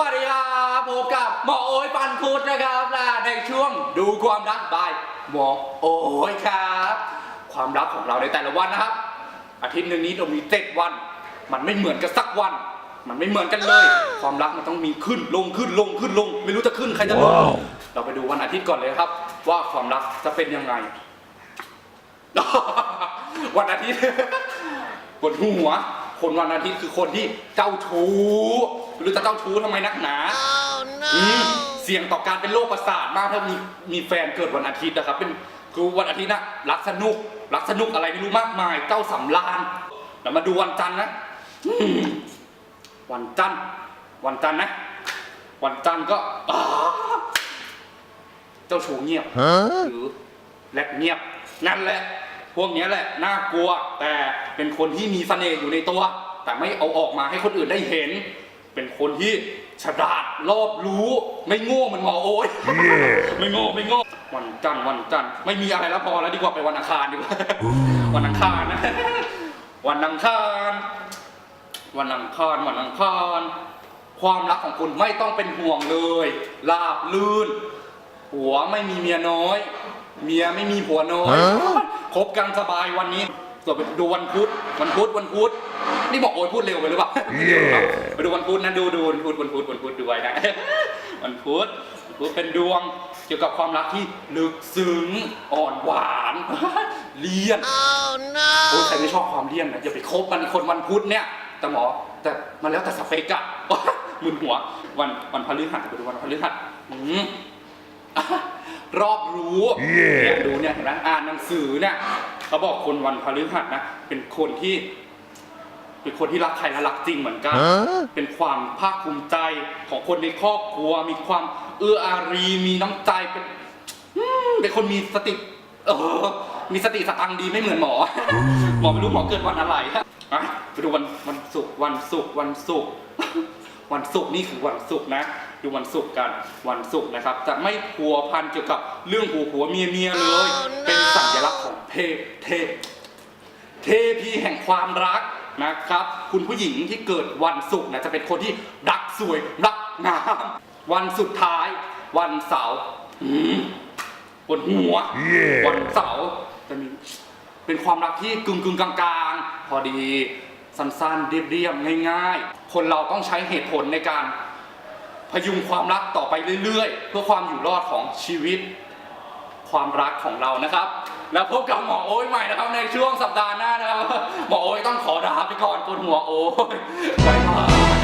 วัสดีครับพบกับหมอโอ้ยปันพุธนะครับและในช่วงดูความรักบายหมอโอ้ยครับ ความรักของเราในแต่ละวันนะครับ อาทิตย์หนึ่งนี้เรามีเจ็ดวัน มันไม่เหมือนกันสักวัน มันไม่เหมือนกันเลย ความรักมันต้องมีขึ้นลงขึ้นลงขึ้นลง ไม่รู้จะขึ้นใครจะลงว้าวเราไปดูวันอาทิตย์ก่อนเลยครับ ว่าความรักจะเป็นยังไง วันอาทิตย์ ปวดหัว คนวันอาทิตย์คือคนที่เจ้าชู้ไม่รู้จะเจ้าชู้ทำไมนักหนาอืมเสี่ยงต่อการเป็นโรคประสาทมากถ้ามีมีแฟนเกิดวันอาทิตย์นะครับ เป็นคือวันอาทิตย์นะรักสนุกรักสนุกอะไรไม่รู้มากมาย เจ้าสำราญเรามาดูวันจันทร์นะอืมวันจันทร์วันจันทร์นะ วันจันทร์ก็อ่าเจ้าชู้เงียบหรือแลบเงียบนั่นแหละ พวกเนี้ยแหละน่ากลัวแต่ เป็นคนที่มีเสน่ห์อยู่ในตัว แต่ไม่เอาออกมาให้คนอื่นได้เห็น เป็นคนที่ฉลาดรอบรู้ไม่โง่เหมันหมอโอ้ยไม่โง่ไม่โง่วันจันทร์วันจันทร์ไม่มีอะไรแล้วพอแล้วดีกว่าไปวันอังคารดีกว่าวันอังคารนะวันอังคารวันอังคารวันอังคารความรักของคุณไม่ต้องเป็นห่วงเลยลาบลื่นผัวไม่มีเมียน้อย เมียไม่มีผัวน้อยฮะคบกันสบายวันนี้ ส่วนไปดูวันพุธวันพุธวันพุธนี่บอกโอ้ยพูดเร็วไปหรือเปล่า Yeah ไปดูวันพุธนะดูดูวันพุธวันพุธวันพุธดูไว้นะวันพุธวันพุธเป็นดวงเกี่ยวกับความรักที่ลึกซึ้งอ่อนหวานเลี่ยน Oh no! โอ้ยใครไม่ชอบความเลี่ยนนะอย่าไปคบมันคนวันพุธเนี่ยแต่หมอแต่มันแล้วแต่สเปกอะมึนหัว วันวันพฤหัสไปดูวันพฤหัสอืมอะรอบรู้ Yeah เนี่ยดูเนี่ยเห็นไหมอ่านหนังสือเนี่ย เขาบอกคนวันพฤหัสนะ เป็นคนที่ เป็นคนที่รักใครและรักจริงเหมือนกัน Huh? เป็นความภาคภูมิใจของคนในครอบครัว มีความเอื้ออารี มีน้ำใจ เป็นอืมเป็นคนมีสติ เออ มีสติสตังค์ดีไม่เหมือนหมอ หมอไม่รู้หมอเกิดวันอะไรฮะอะไปดูวันวันศุกร์วันศุกร์วันศุกร์ วันศุกร์นี่คือวันศุกร์นะ ดูวันศุกร์กันวันศุกร์นะครับ จะไม่พัวพันเกี่ยวกับเรื่องผัวผัวเมียเมียเลย Oh no เป็นสัญลักษณ์ของเพศเทพเทพีแห่งความรักนะครับ คุณผู้หญิงที่เกิดวันศุกร์นะจะเป็นคนที่รักสวยรักงามวันสุดท้ายวันเสาร์อืมปวดหัว Yeah วันเสาร์จะมี เป็นความรักที่กึ่งกึ่งๆกลางๆ พอดี สั้นๆเรียบๆง่าย ๆ คนเราต้องใช้เหตุผลในการ พยุงความรักต่อไปเรื่อยๆ เพื่อความอยู่รอดของชีวิต ความรักของเรานะครับ แล้วพบกับหมอโอ้ยใหม่นะครับในช่วงสัปดาห์หน้านะครับ หมอโอ้ยต้องขอลาไปก่อนปวดหัวโอ้ยบายบาย